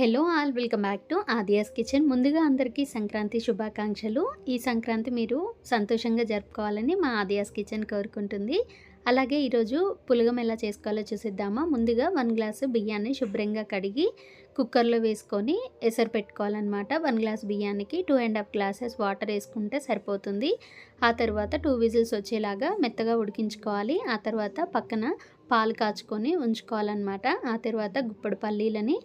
Hello all welcome back to Aadiya's kitchen. ముందుగా అందరికీ సంక్రాంతి శుభాకాంక్షలు. ఈ సంక్రాంతి మీరు సంతోషంగా జరుపుకోవాలని మా ఆదియాస్ కిచెన్ కోరుకుంటుంది. అలాగే ఈరోజు పులగం ఎలా చేసుకోవాలో చూసిద్దామా? ముందుగా వన్ గ్లాసు బియ్యాన్ని శుభ్రంగా కడిగి కుక్కర్లో వేసుకొని ఎసరు పెట్టుకోవాలన్నమాట. వన్ గ్లాస్ బియ్యానికి two and half glasses water వేసుకుంటే సరిపోతుంది. ఆ తర్వాత టూ విజిల్స్ వచ్చేలాగా మెత్తగా ఉడికించుకోవాలి. ఆ తర్వాత పక్కన పాలు కాచుకొని ఉంచుకోవాలన్నమాట. ఆ తర్వాత గుప్పడి పల్లీలని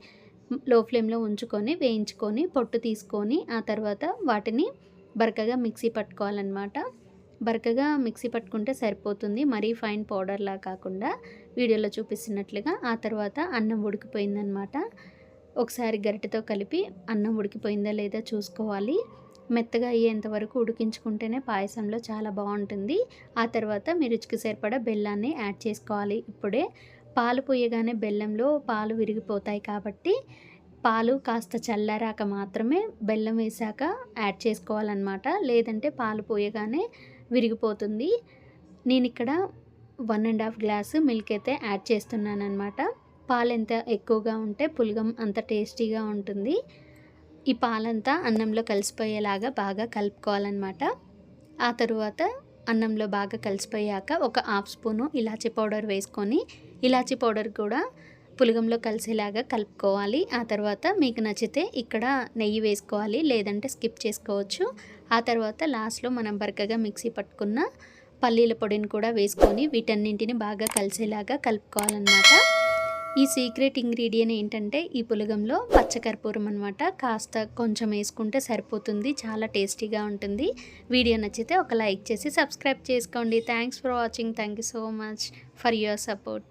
లో ఫ్లేమ్లో ఉంచుకొని వేయించుకొని పొట్టు తీసుకొని ఆ తర్వాత వాటిని బరకగా మిక్సీ పట్టుకోవాలన్నమాట. బరకగా మిక్సీ పట్టుకుంటే సరిపోతుంది. మరీ ఫైన్ పౌడర్లా కాకుండా వీడియోలో చూపిస్తున్నట్లుగా ఆ తర్వాత అన్నం ఉడికిపోయిందనమాట ఒకసారి గరిటెతో కలిపి అన్నం ఉడికిపోయిందా లేదా చూసుకోవాలి. మెత్తగా అయ్యేంత వరకు ఉడికించుకుంటేనే పాయసంలో చాలా బాగుంటుంది. ఆ తర్వాత మీ రుచికి సరిపడా బెల్లాన్ని యాడ్ చేసుకోవాలి. ఇప్పుడే పాలు పోయగానే బెల్లంలో పాలు విరిగిపోతాయి కాబట్టి పాలు కాస్త చల్లారాక మాత్రమే బెల్లం వేసాక యాడ్ చేసుకోవాలన్నమాట. లేదంటే పాలు పోయగానే విరిగిపోతుంది. నేను ఇక్కడ one and half glass milk అయితే యాడ్ చేస్తున్నాను అనమాట పాలు ఎంత ఎక్కువగా ఉంటే పులగం అంత టేస్టీగా ఉంటుంది. ఈ పాలంతా అన్నంలో కలిసిపోయేలాగా బాగా కలుపుకోవాలన్నమాట. ఆ తరువాత అన్నంలో బాగా కలిసిపోయాక ఒక హాఫ్ స్పూను ఇలాచీ పౌడర్ వేసుకొని ఇలాచీ పౌడర్ కూడా పులగంలో కలిసేలాగా కలుపుకోవాలి. ఆ తర్వాత మీకు నచ్చితే ఇక్కడ నెయ్యి వేసుకోవాలి లేదంటే స్కిప్ చేసుకోవచ్చు. ఆ తర్వాత లాస్ట్లో మనం బరకగా మిక్సీ పట్టుకున్న పల్లీల పొడిని కూడా వేసుకొని వీటన్నింటిని బాగా కలిసేలాగా కలుపుకోవాలన్నమాట. ఈ సీక్రెట్ ఇంగ్రీడియంట్ ఏంటంటే ఈ పులగంలో పచ్చకర్పూరం అనమాట కాస్త కొంచెం వేసుకుంటే సరిపోతుంది చాలా టేస్టీగా ఉంటుంది. వీడియో నచ్చితే ఒక లైక్ చేసి సబ్స్క్రైబ్ చేసుకోండి. Thanks for watching thank you so much for your support